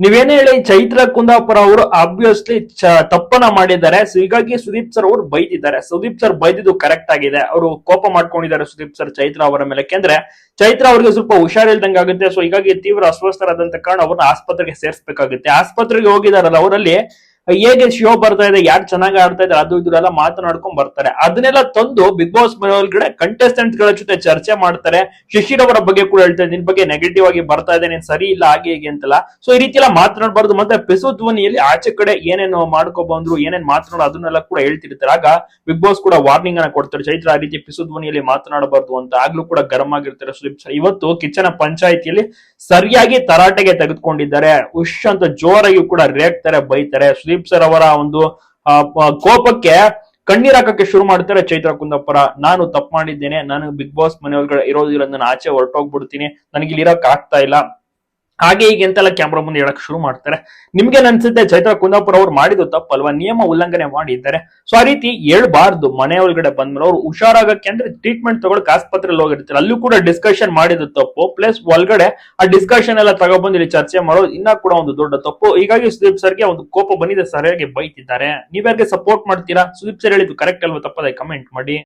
ನೀವೇನೇ ಹೇಳಿ ಚೈತ್ರ ಕುಂದಾಪುರ ಅವರು ಆಬ್ವಿಯಸ್ಲಿ ತಪ್ಪನ ಮಾಡಿದ್ದಾರೆ. ಸೊ ಹೀಗಾಗಿ ಸುದೀಪ್ ಸರ್ ಅವರು ಬೈದಿದ್ದಾರೆ. ಸುದೀಪ್ ಸರ್ ಬೈದಿದ್ದು ಕರೆಕ್ಟ್ ಆಗಿದೆ. ಅವರು ಕೋಪ ಮಾಡ್ಕೊಂಡಿದ್ದಾರೆ ಸುದೀಪ್ ಸರ್ ಚೈತ್ರ ಅವರ ಮೇಲೆ. ಯಾಕೆಂದ್ರೆ ಚೈತ್ರ ಅವರಿಗೆ ಸ್ವಲ್ಪ ಹುಷಾರಿಲ್ದಂಗೆ ಆಗುತ್ತೆ. ಸೊ ಹೀಗಾಗಿ ತೀವ್ರ ಅಸ್ವಸ್ಥರಾದಂತ ಕಾರಣ ಅವ್ರನ್ನ ಆಸ್ಪತ್ರೆಗೆ ಸೇರಿಸಬೇಕಾಗುತ್ತೆ. ಆಸ್ಪತ್ರೆಗೆ ಹೋಗಿದಾರಲ್ಲ ಅವರಲ್ಲಿ ಹೇಗೆ ಶೋ ಬರ್ತಾ ಇದೆ, ಯಾರು ಚೆನ್ನಾಗಿ ಆಡ್ತಾ ಇದ್ದಾರೆ, ಅದು ಇದೆಲ್ಲ ಮಾತನಾಡ್ಕೊಂಡ್ ಬರ್ತಾರೆ. ಅದನ್ನೆಲ್ಲ ತಂದು ಬಿಗ್ ಬಾಸ್ ಮನೆ ಕಂಟೆಸ್ಟೆಂಟ್ಗಳ ಜೊತೆ ಚರ್ಚೆ ಮಾಡ್ತಾರೆ. ಶಿಶಿರ್ ಅವರ ಬಗ್ಗೆ ಕೂಡ ಹೇಳ್ತಾರೆ ನಿನ್ ಬಗ್ಗೆ ನೆಗೆಟಿವ್ ಆಗಿ ಬರ್ತಾ ಇದೆ, ನೀನ್ ಸರಿ ಇಲ್ಲ, ಹಾಗೆ ಹೀಗೆ ಅಂತಲ್ಲ. ಸೊ ಈ ರೀತಿ ಎಲ್ಲ ಮಾತನಾಡಬಾರ್ದು. ಮತ್ತೆ ಪಿಸು ಧ್ವನಿಯಲ್ಲಿ ಆಚೆ ಕಡೆ ಏನೇನು ಮಾಡ್ಕೊ ಬಂದ್ರು, ಏನೇನ್ ಮಾತನಾಡೋ ಅದನ್ನೆಲ್ಲ ಕೂಡ ಹೇಳ್ತಿರ್ತಾರೆ. ಆಗ ಬಿಗ್ ಬಾಸ್ ಕೂಡ ವಾರ್ನಿಂಗ್ ಅನ್ನ ಕೊಡ್ತಾರೆ. ಚೈತ್ರ, ಆ ರೀತಿ ಪಿಸು ಧ್ವನಿಯಲ್ಲಿ ಮಾತನಾಡಬಾರ್ದು ಅಂತ ಆಗ್ಲೂ ಕೂಡ ಗರಂ ಆಗಿರ್ತಾರೆ. ಸುದೀಪ್ ಇವತ್ತು ಕಿಚ್ಚನ ಪಂಚಾಯಿತಿಯಲ್ಲಿ ಸರಿಯಾಗಿ ತರಾಟೆಗೆ ತೆಗೆದುಕೊಂಡಿದ್ದಾರೆ. ಉಶ್ ಅಂತ ಜೋರಾಗಿ ಕೂಡ ರೇಗ್ತಾರೆ, ಬೈತಾರೆ. ಸುದೀಪ್ ಸರ್ ಅವರ ಒಂದು ಕೋಪಕ್ಕೆ ಕಣ್ಣೀರ್ ಹಾಕಕ್ಕೆ ಶುರು ಮಾಡ್ತಾರೆ ಚೈತ್ರ ಕುಂದಪ್ಪರ. ನಾನು ತಪ್ಪು ಮಾಡಿದ್ದೇನೆ. ನಾನು ಬಿಗ್ ಬಾಸ್ ಮನೆ ಇರೋದಿಲ್ಲ. ನಾನು ಆಚೆ ಹೊರಟೋಗ್ಬಿಡ್ತೀನಿ. ನನಗೆ ಇಲ್ಲಿ ಇರಕ್ ಆಗ್ತಾ ಇಲ್ಲ. ಹಾಗೆ ಈಗ ಎಂತೆಲ್ಲ ಕ್ಯಾಮ್ರಾ ಮುಂದೆ ಹೇಳಕ್ ಶುರು ಮಾಡ್ತಾರೆ. ನಿಮ್ಗೆ ಅನ್ಸುತ್ತೆ ಚೈತ್ರ ಕುಂದಾಪುರ ಅವ್ರು ಮಾಡಿದ್ದು ತಪ್ಪಲ್ವಾ? ನಿಯಮ ಉಲ್ಲಂಘನೆ ಮಾಡಿದ್ದಾರೆ. ಸೊ ಆ ರೀತಿ ಹೇಳ್ಬಾರ್ದು. ಮನೆ ಒಳಗಡೆ ಬಂದ್ಮೇಲೆ ಅವ್ರು ಹುಷಾರಾಗಕ್ಕೆ ಅಂದ್ರೆ ಟ್ರೀಟ್ಮೆಂಟ್ ತಗೊಳಕ್ ಆಸ್ಪತ್ರೆಯಲ್ಲಿ ಹೋಗಿರ್ತಾರೆ. ಅಲ್ಲೂ ಕೂಡ ಡಿಸ್ಕಷನ್ ಮಾಡಿದ್ದು ತಪ್ಪು. ಪ್ಲಸ್ ಒಳಗಡೆ ಆ ಡಿಸ್ಕಷನ್ ಎಲ್ಲ ತಗೊಬಂದು ಇಲ್ಲಿ ಚರ್ಚೆ ಮಾಡೋದು ಇನ್ನ ಕೂಡ ಒಂದು ದೊಡ್ಡ ತಪ್ಪು. ಹೀಗಾಗಿ ಸುದೀಪ್ ಸರ್ಗೆ ಒಂದು ಕೋಪ ಬಂದಿದೆ. ಸರಿಯಾಗಿ ಬೈತಿದ್ದಾರೆ. ನೀವ್ಯಾರಿಗೆ ಸಪೋರ್ಟ್ ಮಾಡ್ತೀರಾ? ಸುದೀಪ್ ಸರ್ ಹೇಳಿದ್ದು ಕರೆಕ್ಟ್ ಅಲ್ವಾ? ತಪ್ಪದೆ ಕಮೆಂಟ್ ಮಾಡಿ.